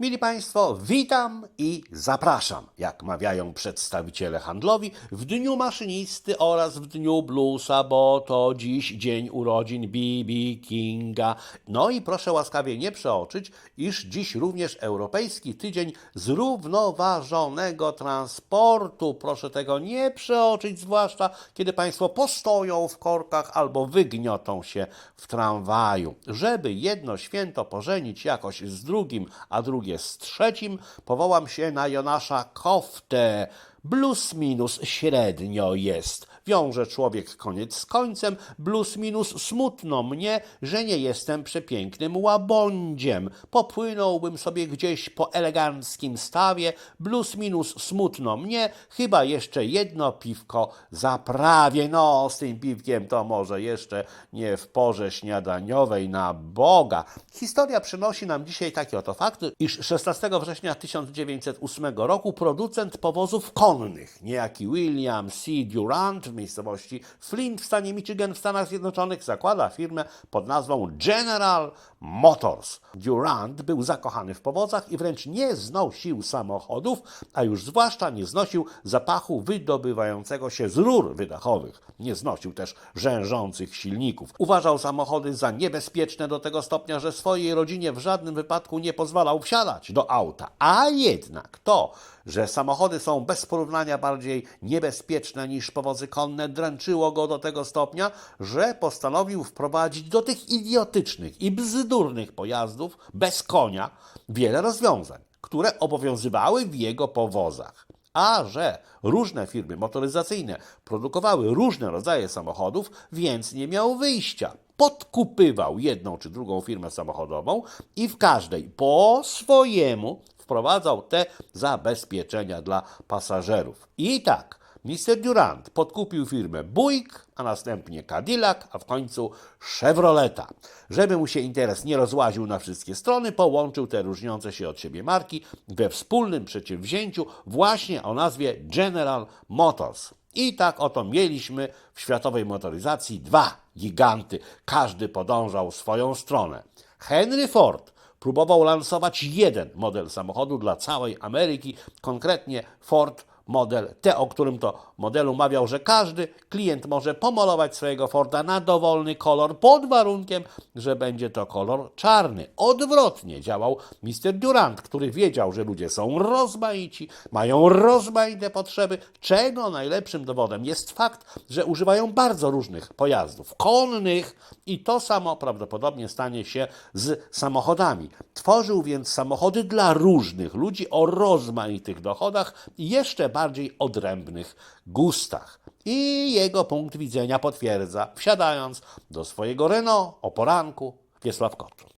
Mili Państwo, witam i zapraszam, jak mawiają przedstawiciele handlowi, w Dniu Maszynisty oraz w Dniu Bluesa, bo to dziś dzień urodzin B.B. Kinga. No i proszę łaskawie nie przeoczyć, iż dziś również Europejski Tydzień Zrównoważonego Transportu. Proszę tego nie przeoczyć, zwłaszcza kiedy Państwo postoją w korkach albo wygniotą się w tramwaju. Żeby jedno święto pożenić jakoś z drugim, a drugie z trzecim, powołam się na Jonasza Koftę. Plus minus średnio jest. Wiąże człowiek koniec z końcem, plus minus smutno mnie, że nie jestem przepięknym łabądziem. Popłynąłbym sobie gdzieś po eleganckim stawie, plus minus smutno mnie, chyba jeszcze jedno piwko zaprawię. No, z tym piwkiem to może jeszcze nie w porze śniadaniowej na Boga. Historia przynosi nam dzisiaj taki oto fakt, iż 16 września 1908 roku producent powozów konnych, niejaki William C. Durant miejscowości Flint w stanie Michigan w Stanach Zjednoczonych zakłada firmę pod nazwą General Motors. Durant był zakochany w powozach i wręcz nie znosił samochodów, a już zwłaszcza nie znosił zapachu wydobywającego się z rur wydechowych. Nie znosił też rzężących silników. Uważał samochody za niebezpieczne do tego stopnia, że swojej rodzinie w żadnym wypadku nie pozwalał wsiadać do auta. A jednak to, że samochody są bez porównania bardziej niebezpieczne niż powozy konne, dręczyło go do tego stopnia, że postanowił wprowadzić do tych idiotycznych i bzdurnych pojazdów bez konia wiele rozwiązań, które obowiązywały w jego powozach. A że różne firmy motoryzacyjne produkowały różne rodzaje samochodów, więc nie miał wyjścia. Podkupywał jedną czy drugą firmę samochodową i w każdej po swojemu wprowadzał te zabezpieczenia dla pasażerów. I tak, Mr. Durant podkupił firmę Buick, a następnie Cadillac, a w końcu Chevroleta. Żeby mu się interes nie rozłaził na wszystkie strony, połączył te różniące się od siebie marki we wspólnym przedsięwzięciu właśnie o nazwie General Motors. I tak oto mieliśmy w światowej motoryzacji dwa giganty. Każdy podążał swoją stronę. Henry Ford próbował lansować jeden model samochodu dla całej Ameryki, konkretnie Ford model T, o którym to modelu mawiał, że każdy klient może pomalować swojego Forda na dowolny kolor pod warunkiem, że będzie to kolor czarny. Odwrotnie działał Mr. Durant, który wiedział, że ludzie są rozmaici, mają rozmaite potrzeby, czego najlepszym dowodem jest fakt, że używają bardzo różnych pojazdów konnych i to samo prawdopodobnie stanie się z samochodami. Tworzył więc samochody dla różnych ludzi o rozmaitych dochodach i jeszcze bardziej odrębnych gustach. I jego punkt widzenia potwierdza, wsiadając do swojego Renault o poranku Wiesław Koczur.